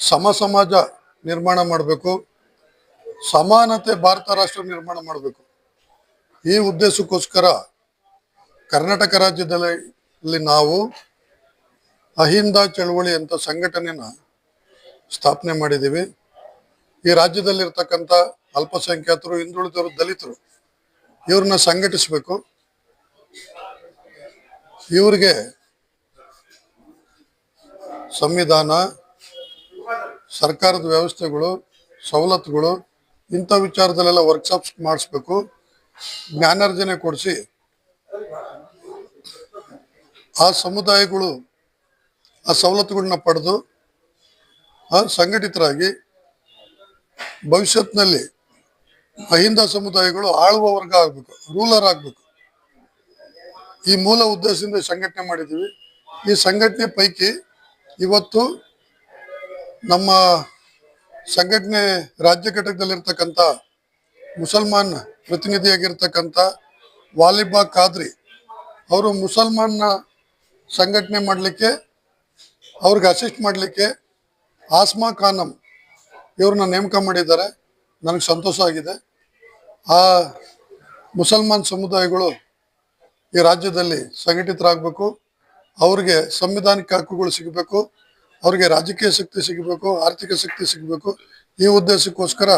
ಸಮ ಸಮಾಜ ನಿರ್ಮಾಣ ಮಾಡಬೇಕು. ಸಮಾನತೆ ಭಾರತ ರಾಷ್ಟ್ರ ನಿರ್ಮಾಣ ಮಾಡಬೇಕು. ಈ ಉದ್ದೇಶಕ್ಕೋಸ್ಕರ ಕರ್ನಾಟಕ ರಾಜ್ಯದಲ್ಲಿ ನಾವು ಅಹಿಂದ ಚಳವಳಿ ಅಂತ ಸಂಘಟನೆನ ಸ್ಥಾಪನೆ ಮಾಡಿದ್ದೀವಿ. ಈ ರಾಜ್ಯದಲ್ಲಿರ್ತಕ್ಕಂಥ ಅಲ್ಪಸಂಖ್ಯಾತರು, ಹಿಂದುಳಿದವರು, ದಲಿತರು, ಇವ್ರನ್ನ ಸಂಘಟಿಸಬೇಕು. ಇವ್ರಿಗೆ ಸಂವಿಧಾನ ಸರ್ಕಾರದ ವ್ಯವಸ್ಥೆಗಳು, ಸವಲತ್ತುಗಳು, ಇಂಥ ವಿಚಾರದಲ್ಲೆಲ್ಲ ವರ್ಕ್ಶಾಪ್ಸ್ ಮಾಡಿಸ್ಬೇಕು. ಜ್ಞಾನಾರ್ಜನೆ ಕೊಡಿಸಿ. ಆ ಸಮುದಾಯಗಳು ಆ ಸವಲತ್ತುಗಳನ್ನ ಪಡೆದು, ಆ ಸಂಘಟಿತರಾಗಿ ಭವಿಷ್ಯತ್ನಲ್ಲಿ ಅಹಿಂದ ಸಮುದಾಯಗಳು ಆಳುವ ವರ್ಗ ಆಗ್ಬೇಕು ರೂಲರ್ ಆಗಬೇಕು. ಈ ಮೂಲ ಉದ್ದೇಶದಿಂದ ಸಂಘಟನೆ ಮಾಡಿದ್ದೀವಿ. ಈ ಸಂಘಟನೆ ಪೈಕಿ ಇವತ್ತು ನಮ್ಮ ಸಂಘಟನೆ ರಾಜ್ಯ ಘಟಕದಲ್ಲಿರ್ತಕ್ಕಂಥ ಮುಸಲ್ಮಾನ್ ಪ್ರತಿನಿಧಿಯಾಗಿರ್ತಕ್ಕಂಥ ವಾಲಿಬಾ ಖಾದ್ರಿ ಅವರು ಮುಸಲ್ಮಾನ್ನ ಸಂಘಟನೆ ಮಾಡಲಿಕ್ಕೆ, ಅವ್ರಿಗೆ ಅಸಿಸ್ಟ್ ಮಾಡಲಿಕ್ಕೆ ಆಸ್ಮಾ ಖಾನಂ ಇವ್ರನ್ನ ನೇಮಕ ಮಾಡಿದ್ದಾರೆ. ನನಗೆ ಸಂತೋಷ ಆಗಿದೆ. ಆ ಮುಸಲ್ಮಾನ್ ಸಮುದಾಯಗಳು ಈ ರಾಜ್ಯದಲ್ಲಿ ಸಂಘಟಿತರಾಗಬೇಕು, ಅವ್ರಿಗೆ ಸಂವಿಧಾನಿಕ ಹಕ್ಕುಗಳು ಸಿಗಬೇಕು ಅವ್ರಿಗೆ ರಾಜಕೀಯ ಶಕ್ತಿ ಸಿಗಬೇಕು ಆರ್ಥಿಕ ಶಕ್ತಿ ಸಿಗಬೇಕು ಈ ಉದ್ದೇಶಕ್ಕೋಸ್ಕರ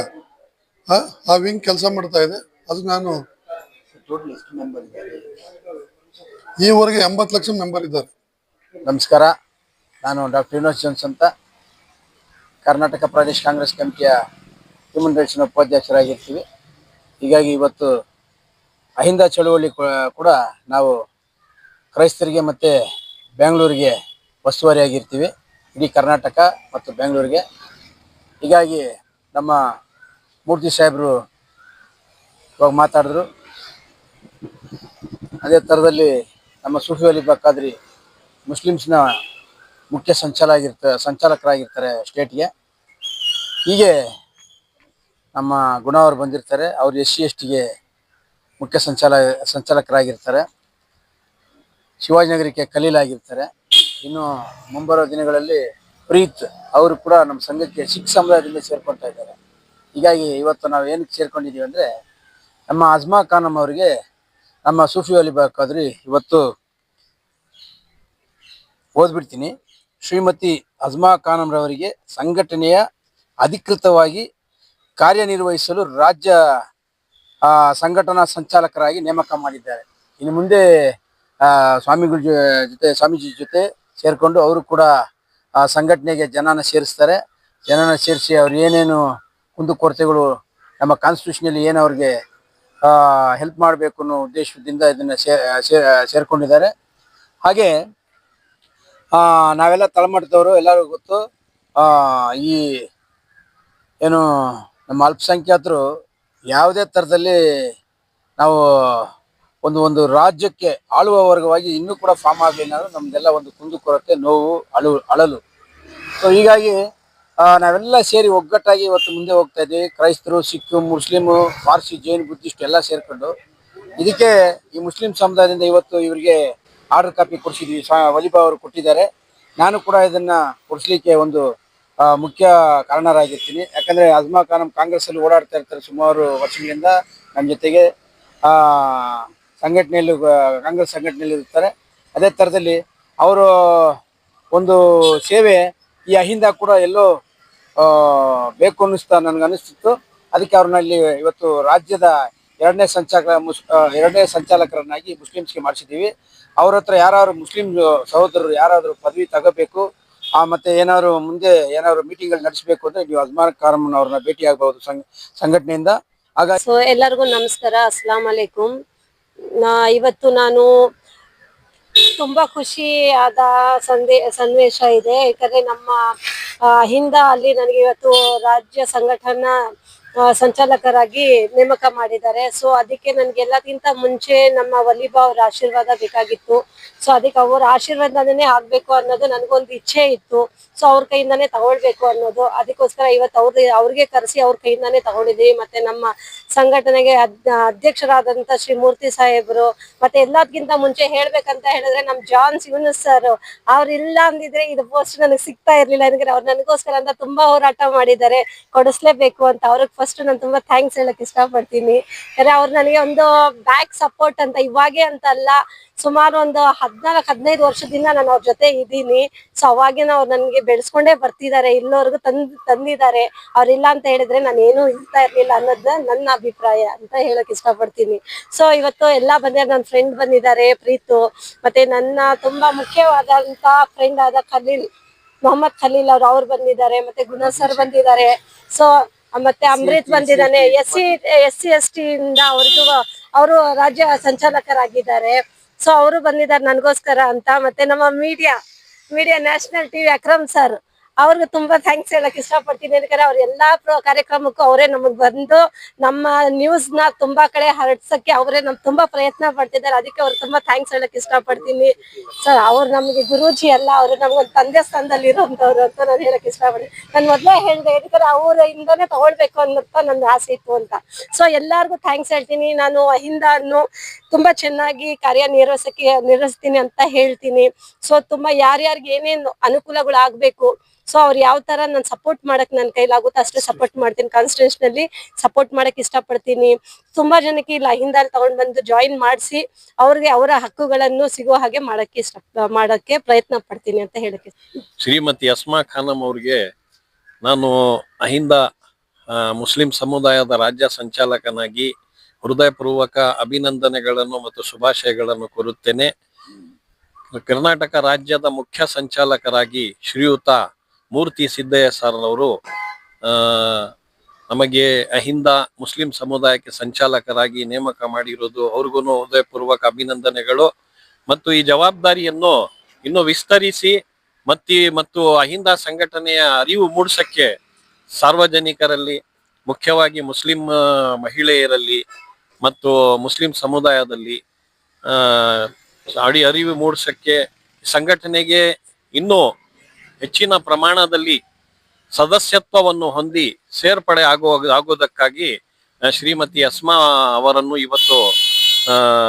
ಆ, ವಿಂಗ್ ಕೆಲಸ ಮಾಡ್ತಾ ಇದೆ. ಅದು ನಾನು ಈವರೆಗೆ ಎಂಬತ್ತು ಲಕ್ಷ ಮೆಂಬರ್ ಇದ್ದಾರೆ. ನಮಸ್ಕಾರ. ನಾನು ಡಾಕ್ಟರ್ ವಿನೋದ್ ಜೋನ್ಸ್ ಅಂತ. ಕರ್ನಾಟಕ ಪ್ರದೇಶ ಕಾಂಗ್ರೆಸ್ ಕಮಿಟಿಯ ಹ್ಯೂಮನ್ ರೈಟ್ಸ್ನ ಉಪಾಧ್ಯಕ್ಷರಾಗಿರ್ತೀವಿ. ಹೀಗಾಗಿ ಇವತ್ತು ಅಹಿಂದ ಚಳುವಳಿ ಕೂಡ ನಾವು ಕ್ರೈಸ್ತರಿಗೆ ಮತ್ತು ಬೆಂಗಳೂರಿಗೆ ಉಸ್ತುವಾರಿಯಾಗಿರ್ತೀವಿ ಇಡೀ ಕರ್ನಾಟಕ ಮತ್ತು ಬೆಂಗಳೂರಿಗೆ. ಹೀಗಾಗಿ ನಮ್ಮ ಮೂರ್ತಿ ಸಾಹೇಬರು ಇವಾಗ ಮಾತಾಡಿದ್ರು. ಅದೇ ಥರದಲ್ಲಿ ನಮ್ಮ ಸೂಫಿ ಅಲಿ ಬಕ್ಕಾದ್ರಿ ಮುಸ್ಲಿಮ್ಸ್ನ ಮುಖ್ಯ ಸಂಚಾಲ ಆಗಿರ್ತ ಸಂಚಾಲಕರಾಗಿರ್ತಾರೆ ಸ್ಟೇಟ್ಗೆ. ಹೀಗೆ ನಮ್ಮ ಗುಣ ಅವರು ಬಂದಿರ್ತಾರೆ. ಅವರು ಎಸ್ ಸಿ, ಎಸ್ ಟಿಗೆ ಮುಖ್ಯ ಸಂಚಾಲ, ಸಂಚಾಲಕರಾಗಿರ್ತಾರೆ. ಶಿವಾಜಿನಗರಕ್ಕೆ ಕಲೀಲಾಗಿರ್ತಾರೆ ಆಗಿರ್ತಾರೆ. ಇನ್ನು ಮುಂಬರೋ ದಿನಗಳಲ್ಲಿ ಪ್ರೀತ್ ಅವರು ಕೂಡ ನಮ್ಮ ಸಂಘಕ್ಕೆ ಸಿಖ್ ಸಮುದಾಯದಿಂದ ಸೇರ್ಕೊಳ್ತಾ ಇದ್ದಾರೆ. ಹೀಗಾಗಿ ಇವತ್ತು ನಾವು ಏನಕ್ಕೆ ಸೇರ್ಕೊಂಡಿದ್ದೀವಿ ಅಂದರೆ ನಮ್ಮ ಅಜ್ಮಾ ಖಾನಮ್ ಅವರಿಗೆ ನಮ್ಮ ಸೂಫಿ ಅಲಿ ಬಾಕಾದ್ರಿ ಇವತ್ತು ಓದ್ಬಿಡ್ತೀನಿ. ಶ್ರೀಮತಿ ಅಜ್ಮಾ ಖಾನಂರವರಿಗೆ ಸಂಘಟನೆಯ ಅಧಿಕೃತವಾಗಿ ಕಾರ್ಯನಿರ್ವಹಿಸಲು ರಾಜ್ಯ ಸಂಘಟನಾ ಸಂಚಾಲಕರಾಗಿ ನೇಮಕ ಮಾಡಿದ್ದಾರೆ. ಇನ್ನು ಮುಂದೆ ಸ್ವಾಮಿಗಳ ಜೊತೆ, ಸ್ವಾಮೀಜಿ ಜೊತೆ ಸೇರಿಕೊಂಡು ಅವರು ಕೂಡ ಆ ಸಂಘಟನೆಗೆ ಜನನ ಸೇರಿಸ್ತಾರೆ. ಜನನ ಸೇರಿಸಿ ಅವ್ರು ಏನೇನು ಕುಂದುಕೊರತೆಗಳು ನಮ್ಮ ಕಾನ್ಸ್ಟಿಟ್ಯೂಷನಲ್ಲಿ ಏನು ಅವ್ರಿಗೆ ಹೆಲ್ಪ್ ಮಾಡಬೇಕು ಅನ್ನೋ ಉದ್ದೇಶದಿಂದ ಇದನ್ನು ಸೇರ್ಕೊಂಡಿದ್ದಾರೆ. ಹಾಗೆ ನಾವೆಲ್ಲ ತಳಮಟ್ಟದವರು, ಎಲ್ಲರಿಗೂ ಗೊತ್ತು ಈ, ಏನು, ನಮ್ಮ ಅಲ್ಪಸಂಖ್ಯಾತರು ಯಾವುದೇ ಥರದಲ್ಲಿ ನಾವು ಒಂದು ಒಂದು ರಾಜ್ಯಕ್ಕೆ ಆಳುವ ವರ್ಗವಾಗಿ ಇನ್ನೂ ಕೂಡ ಫಾರ್ಮ್ ಆಗಲಿಲ್ಲ ಅಂದ್ರೆ ನಮ್ದೆಲ್ಲ ಒಂದು ಕುಂದುಕೊರತೆ ನೋವು, ಅಳು, ಅಳಲು. ಸೊ ಹೀಗಾಗಿ ನಾವೆಲ್ಲ ಸೇರಿ ಒಗ್ಗಟ್ಟಾಗಿ ಇವತ್ತು ಮುಂದೆ ಹೋಗ್ತಾ ಇದ್ದೀವಿ. ಕ್ರೈಸ್ತರು ಸಿಖ್ ಮುಸ್ಲಿಮು, ಪಾರ್ಸಿ, ಜೈನ್, ಬುದ್ಧಿಸ್ಟ್ ಎಲ್ಲ ಸೇರ್ಕೊಂಡು. ಇದಕ್ಕೆ ಈ ಮುಸ್ಲಿಂ ಸಮುದಾಯದಿಂದ ಇವತ್ತು ಇವರಿಗೆ ಆರ್ಡರ್ ಕಾಪಿ ಕೊಡಿಸಿದ್ವಿ. ವಲಿಬಾ ಅವರು ಕೊಟ್ಟಿದ್ದಾರೆ. ನಾನು ಕೂಡ ಇದನ್ನ ಕೊಡಿಸ್ಲಿಕ್ಕೆ ಒಂದು ಮುಖ್ಯ ಕಾರಣರಾಗಿರ್ತೀನಿ. ಯಾಕಂದ್ರೆ ಅಜ್ಮಾ ಖಾನಂ ಕಾಂಗ್ರೆಸ್ ಅಲ್ಲಿ ಓಡಾಡ್ತಾ ಇರ್ತಾರೆ ಸುಮಾರು ವರ್ಷಗಳಿಂದ. ನಮ್ಮ ಜೊತೆಗೆ ಸಂಘಟನೆಯಲ್ಲಿ ಕಾಂಗ್ರೆಸ್ ಸಂಘಟನೆಯಲ್ಲಿ ಇರ್ತಾರೆ. ಅದೇ ಥರದಲ್ಲಿ ಅವರು ಒಂದು ಸೇವೆ ಈ ಅಹಿಂದ ಕೂಡ ಎಲ್ಲೋ ಬೇಕು ಅನ್ನಿಸ್ತಾ ನನಗೆ ಅನಿಸ್ತಿತ್ತು ಅದಕ್ಕೆ ಅವ್ರನ್ನ ಇಲ್ಲಿ ಇವತ್ತು ರಾಜ್ಯದ ಎರಡನೇ ಸಂಚಾಲಕ, ಮುಸ್ ಎರಡನೇ ಸಂಚಾಲಕರನ್ನಾಗಿ ಮುಸ್ಲಿಮ್ಸ್ಗೆ ಮಾಡಿಸಿದ್ದೀವಿ. ಅವ್ರ ಹತ್ರ ಯಾರಾದ್ರು ಮುಸ್ಲಿಂ ಸಹೋದರರು ಯಾರಾದರೂ ಪದವಿ ತಗೋಬೇಕು, ಆ, ಮತ್ತೆ ಏನಾದ್ರು ಮುಂದೆ ಏನಾದ್ರು ಮೀಟಿಂಗ್ಗಳು ನಡೆಸಬೇಕು ಅಂದ್ರೆ ನೀವು ಅಜ್ಮಾನ್ ಕಾರಮನ್ ಅವ್ರನ್ನ ಭೇಟಿ ಆಗಬಹುದು ಸಂಘ, ಸಂಘಟನೆಯಿಂದ. ಆಗ ಸೊ ಎಲ್ಲರಿಗೂ ನಮಸ್ಕಾರ. ಅಸ್ಲಾಂ ಅಲೈಕುಂ ನಾ ಇವತ್ತು ನಾನು ತುಂಬಾ ಖುಷಿ ಆದ ಸಂದೇ, ಸನ್ನಿವೇಶ ಇದೆ. ಯಾಕಂದ್ರೆ ನಮ್ಮ ಹಿಂದ ಅಲ್ಲಿ ನನಗೆ ಇವತ್ತು ರಾಜ್ಯ ಸಂಘಟನಾ ಸಂಚಾಲಕರಾಗಿ ನೇಮಕ ಮಾಡಿದ್ದಾರೆ. ಸೊ ಅದಕ್ಕೆ ನನ್ಗೆ ಎಲ್ಲದಕ್ಕಿಂತ ಮುಂಚೆ ನಮ್ಮ ವಲಿಬಾ ಅವ್ರ ಆಶೀರ್ವಾದ ಬೇಕಾಗಿತ್ತು. ಸೊ ಅದಕ್ಕೆ ಅವ್ರ ಆಶೀರ್ವಾದನೇ ಆಗ್ಬೇಕು ಅನ್ನೋದು ನನಗೊಂದು ಇಚ್ಛೆ ಇತ್ತು. ಸೊ ಅವ್ರ ಕೈಯಿಂದಾನೇ ತಗೊಳ್ಬೇಕು ಅನ್ನೋದು. ಅದಕ್ಕೋಸ್ಕರ ಇವತ್ತು ಅವ್ರ ಅವ್ರಿಗೆ ಕರೆಸಿ ಅವ್ರ ಕೈಯಿಂದಾನೇ ತಗೊಂಡಿದ್ದೀವಿ ಮತ್ತೆ ನಮ್ಮ ಸಂಘಟನೆಗೆ ಅಧ್ಯಕ್ಷರಾದಂತ ಶ್ರೀ ಮೂರ್ತಿ ಸಾಹೇಬ್ರು, ಮತ್ತೆ ಎಲ್ಲದಕ್ಕಿಂತ ಮುಂಚೆ ಹೇಳ್ಬೇಕಂತ ಹೇಳಿದ್ರೆ ನಮ್ ಜಾನ್ ಸಿವನ್ ಸರ್ ಅವ್ರು ಇಲ್ಲ ಅಂದಿದ್ರೆ ಇದು ಪೋಸ್ಟ್ ನನಗೆ ಸಿಗ್ತಾ ಇರ್ಲಿಲ್ಲ. ಅಂದ್ರೆ ಅವ್ರು ನನಗೋಸ್ಕರ ಅಂತ ತುಂಬಾ ಹೋರಾಟ ಮಾಡಿದ್ದಾರೆ. ಕೊಡಿಸ್ಲೇಬೇಕು ಅಂತ ಅವ್ರಿಗೆ ಫಸ್ಟ್ ನಾನು ತುಂಬಾ ಥ್ಯಾಂಕ್ಸ್ ಹೇಳಕ್ ಇಷ್ಟಪಡ್ತೀನಿ. ಯಾಕಂದ್ರೆ ಅವ್ರು ನನಗೆ ಒಂದು ಬ್ಯಾಕ್ ಸಪೋರ್ಟ್ ಅಂತ, ಇವಾಗೆ ಅಂತ ಅಲ್ಲ, ಸುಮಾರು ಒಂದು ಹದ್ನಾಲ್ಕು, ಹದಿನೈದು ವರ್ಷದಿಂದ ನಾನು ಅವ್ರ ಜೊತೆ ಇದ್ದೀನಿ. ಸೊ ಅವಾಗಿನ ಅವ್ರು ನನಗೆ ಬೆಳೆಸ್ಕೊಂಡೇ ಬರ್ತಿದ್ದಾರೆ ಇಲ್ಲೋರ್ಗು ತಂದ್, ತಂದಿದ್ದಾರೆ. ಅವ್ರಿಲ್ಲ ಅಂತ ಹೇಳಿದ್ರೆ ನಾನು ಏನು ಇರ್ತಾ ಇರ್ಲಿಲ್ಲ ಅನ್ನೋದ್ ನನ್ನ ಅಭಿಪ್ರಾಯ ಅಂತ ಹೇಳಕ್ ಇಷ್ಟಪಡ್ತೀನಿ. ಸೊ ಇವತ್ತು ಎಲ್ಲಾ ಬಂದಿದ್ದಾರೆ ನನ್ನ ಫ್ರೆಂಡ್ ಬಂದಿದ್ದಾರೆ, ಪ್ರೀತು. ಮತ್ತೆ ನನ್ನ ತುಂಬಾ ಮುಖ್ಯವಾದಂತ ಫ್ರೆಂಡ್ ಆದ ಖಲೀಲ್, ಮೊಹಮ್ಮದ್ ಖಲೀಲ್ ಅವ್ರು ಅವ್ರು ಬಂದಿದ್ದಾರೆ. ಮತ್ತೆ ಗುಣ ಸರ್ ಬಂದಿದ್ದಾರೆ. ಸೊ ಮತ್ತೆ ಅಮೃತ್ ಬಂದಿದ್ದಾನೆ S C S C S T ಇಂದ ಅವ್ರಿಗೂ ಅವರು ರಾಜ್ಯ ಸಂಚಾಲಕರಾಗಿದ್ದಾರೆ. ಸೊ ಅವರು ಬಂದಿದ್ದಾರೆ ನನಗೋಸ್ಕರ ಅಂತ. ಮತ್ತೆ ನಮ್ಮ media media national TV Akram sir ಅವ್ರಿಗೆ ತುಂಬಾ ಥ್ಯಾಂಕ್ಸ್ ಹೇಳಕ್ ಇಷ್ಟಪಡ್ತೀನಿ. ಯಾಕಂದ್ರೆ ಅವ್ರ ಎಲ್ಲಾ ಕಾರ್ಯಕ್ರಮಕ್ಕೂ ಅವರೇ ನಮಗ್ ಬಂದು ನಮ್ಮ ನ್ಯೂಸ್ನ ತುಂಬಾ ಕಡೆ ಹರಡ್ಸಕ್ಕೆ ಅವರೇ ನಮ್ ತುಂಬಾ ಪ್ರಯತ್ನ ಪಡ್ತಿದ್ದಾರೆ. ಅದಕ್ಕೆ ಅವ್ರಿಗೆ ತುಂಬಾ ಥ್ಯಾಂಕ್ಸ್ ಹೇಳಕ್ ಇಷ್ಟಪಡ್ತೀನಿ. ಸರ್ ಅವ್ರು ನಮಗೆ ಗುರೂಜಿ ಅಲ್ಲ, ಅವ್ರು ನಮ್ಗೊಂದು ತಂದೆ ಸ್ಥಾನದಲ್ಲಿ ಇರೋಂಥವ್ರು ಅಂತ ನಾನು ಹೇಳಕ್ ಇಷ್ಟಪಡ್ತೀನಿ. ನಾನು ಮೊದ್ಲೇ ಹೇಳ್ದೆ, ಯಾಕಂದ್ರೆ ಇಂದಾನೆ ತಗೊಳ್ಬೇಕು ಅನ್ನೋಂತ ನನ್ನ ಆಸೆ ಇತ್ತು ಅಂತ. ಸೊ ಎಲ್ಲಾರ್ಗು ಥ್ಯಾಂಕ್ಸ್ ಹೇಳ್ತೀನಿ. ನಾನು ಅಹಿಂದ ಅನ್ನು ತುಂಬಾ ಚೆನ್ನಾಗಿ ಕಾರ್ಯ ನಿರ್ವಹಿಸಕ್ಕೆ ನಿರ್ವಹಿಸ್ತೀನಿ ಅಂತ ಹೇಳ್ತೀನಿ. ಸೊ ತುಂಬಾ ಯಾರ್ಯಾರಿಗೆ ಏನೇನು ಅನುಕೂಲಗಳು ಆಗ್ಬೇಕು ಸೊ ಅವ್ರು ಯಾವ ತರ ನಾನು ಸಪೋರ್ಟ್ ಮಾಡಕ್ ನನ್ನ ಕೈಲಾಗುತ್ತೆ ಅಷ್ಟೇ ಸಪೋರ್ಟ್ ಮಾಡ್ತೀನಿ. ಕಾನ್ಸ್ಟಿಟ್ಯೂಷನ್ ಅಲ್ಲಿ ಸಪೋರ್ಟ್ ಮಾಡಕ್ ಇಷ್ಟಪಡ್ತೀನಿ. ತುಂಬಾ ಜನಕ್ಕೆ ಇಲ್ಲ ಹಿಂದಲ್ಲಿ ತಗೊಂಡ್ ಬಂದು ಜಾಯಿನ್ ಮಾಡಿಸಿ ಅವ್ರಿಗೆ ಅವರ ಹಕ್ಕುಗಳನ್ನು ಸಿಗೋ ಹಾಗೆ ಮಾಡಕ್ಕೆ ಇಷ್ಟ, ಮಾಡಕ್ಕೆ ಪ್ರಯತ್ನ ಪಡ್ತೀನಿ ಅಂತ ಹೇಳಕ್ಕೆ. ಶ್ರೀಮತಿ ಅಸ್ಮಾ ಖಾನಂ ಅವ್ರಿಗೆ ನಾನು ಅಹಿಂದ ಮುಸ್ಲಿಂ ಸಮುದಾಯದ ರಾಜ್ಯ ಸಂಚಾಲಕನಾಗಿ ಹೃದಯಪೂರ್ವಕ ಅಭಿನಂದನೆಗಳನ್ನು ಮತ್ತು ಶುಭಾಶಯಗಳನ್ನು ಕೋರುತ್ತೇನೆ. ಕರ್ನಾಟಕ ರಾಜ್ಯದ ಮುಖ್ಯ ಸಂಚಾಲಕರಾಗಿ ಶ್ರೀಯುತ ಮೂರ್ತಿ ಸಿದ್ದಯ್ಯ ಸರ್ ಅವರು ಆ, ನಮಗೆ ಅಹಿಂದ ಮುಸ್ಲಿಂ ಸಮುದಾಯಕ್ಕೆ ಸಂಚಾಲಕರಾಗಿ ನೇಮಕ ಮಾಡಿರೋದು ಅವ್ರಿಗೂ ಹೃದಯಪೂರ್ವಕ ಅಭಿನಂದನೆಗಳು. ಮತ್ತು ಈ ಜವಾಬ್ದಾರಿಯನ್ನು ಇನ್ನು ವಿಸ್ತರಿಸಿ ಮತ್ತಿ ಮತ್ತು ಅಹಿಂದ ಸಂಘಟನೆಯ ಅರಿವು ಮೂಡಿಸಕ್ಕೆ ಸಾರ್ವಜನಿಕರಲ್ಲಿ ಮುಖ್ಯವಾಗಿ ಮುಸ್ಲಿಂ ಮಹಿಳೆಯರಲ್ಲಿ ಮತ್ತು ಮುಸ್ಲಿಂ ಸಮುದಾಯದಲ್ಲಿ ಆ, ಅಡಿ ಅರಿವು ಮೂಡಿಸಕ್ಕೆ ಸಂಘಟನೆಗೆ ಇನ್ನೂ ಹೆಚ್ಚಿನ ಪ್ರಮಾಣದಲ್ಲಿ ಸದಸ್ಯತ್ವವನ್ನು ಹೊಂದಿ ಸೇರ್ಪಡೆ ಆಗುವ ಆಗುವುದಕ್ಕಾಗಿ ಶ್ರೀಮತಿ ಅಸ್ಮಾ ಅವರನ್ನು ಇವತ್ತು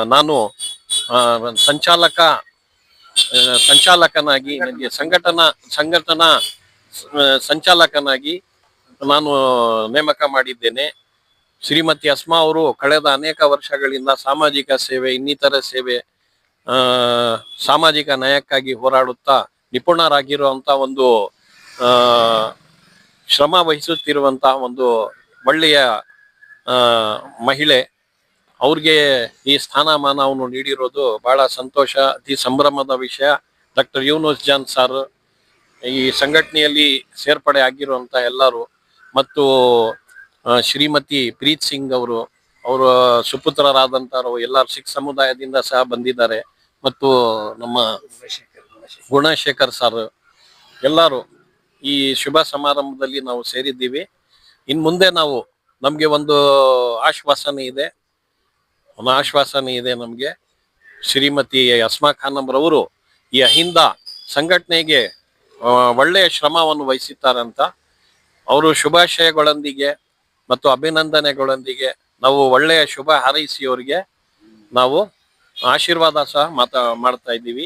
ನಾನು ಸಂಚಾಲಕ ಸಂಚಾಲಕನಾಗಿ ನನಗೆ ಸಂಘಟನಾ ಸಂಘಟನಾ ಸಂಚಾಲಕನಾಗಿ ನಾನು ನೇಮಕ ಮಾಡಿದ್ದೇನೆ. ಶ್ರೀಮತಿ ಅಸ್ಮಾ ಅವರು ಕಳೆದ ಅನೇಕ ವರ್ಷಗಳಿಂದ ಸಾಮಾಜಿಕ ಸೇವೆ, ಇನ್ನಿತರ ಸೇವೆ ಸಾಮಾಜಿಕ ನ್ಯಾಯಕ್ಕಾಗಿ ಹೋರಾಡುತ್ತಾ ನಿಪುಣರಾಗಿರುವಂತ ಒಂದು ಶ್ರಮ ವಹಿಸುತ್ತಿರುವಂತಹ ಒಂದು ಒಳ್ಳೆಯ ಮಹಿಳೆ. ಅವ್ರಿಗೆ ಈ ಸ್ಥಾನಮಾನವನ್ನು ನೀಡಿರೋದು ಬಹಳ ಸಂತೋಷ, ಅತಿ ಸಂಭ್ರಮದ ವಿಷಯ. ಡಾಕ್ಟರ್ ಯೂನುಸ್ ಜಾನ್ ಸರ್ ಈ ಸಂಘಟನೆಯಲ್ಲಿ ಸೇರ್ಪಡೆ ಆಗಿರುವಂತ ಎಲ್ಲರೂ. ಮತ್ತು ಶ್ರೀಮತಿ ಪ್ರೀತ್ ಸಿಂಗ್ ಅವರು, ಅವರ ಸುಪುತ್ರರಾದಂತರು ಎಲ್ಲ ಸಿಖ್ ಸಮುದಾಯದಿಂದ ಸಹ ಬಂದಿದ್ದಾರೆ. ಮತ್ತು ನಮ್ಮ ಗುಣಶೇಖರ್ ಸರ್, ಎಲ್ಲರೂ ಈ ಶುಭ ಸಮಾರಂಭದಲ್ಲಿ ನಾವು ಸೇರಿದ್ದೀವಿ. ಇನ್ ಮುಂದೆ ನಾವು ನಮಗೆ ಒಂದು ಆಶ್ವಾಸನೆ ಇದೆ. ಒಂದು ಆಶ್ವಾಸನೆ ಇದೆ ನಮಗೆ. ಶ್ರೀಮತಿ ಅಸ್ಮಾ ಖಾನಂರವರು ಈ ಅಹಿಂದ ಸಂಘಟನೆಗೆ ಒಳ್ಳೆಯ ಶ್ರಮವನ್ನು ವಹಿಸಿದ್ದಾರಂತ. ಅವರು ಶುಭಾಶಯಗಳೊಂದಿಗೆ ಮತ್ತು ಅಭಿನಂದನೆಗಳೊಂದಿಗೆ ನಾವು ಒಳ್ಳೆಯ ಶುಭ ಹಾರೈಸಿ ಅವರಿಗೆ ನಾವು ಆಶೀರ್ವಾದ ಸಹ ಮಾತಾ ಮಾಡ್ತಾ ಇದ್ದೀವಿ.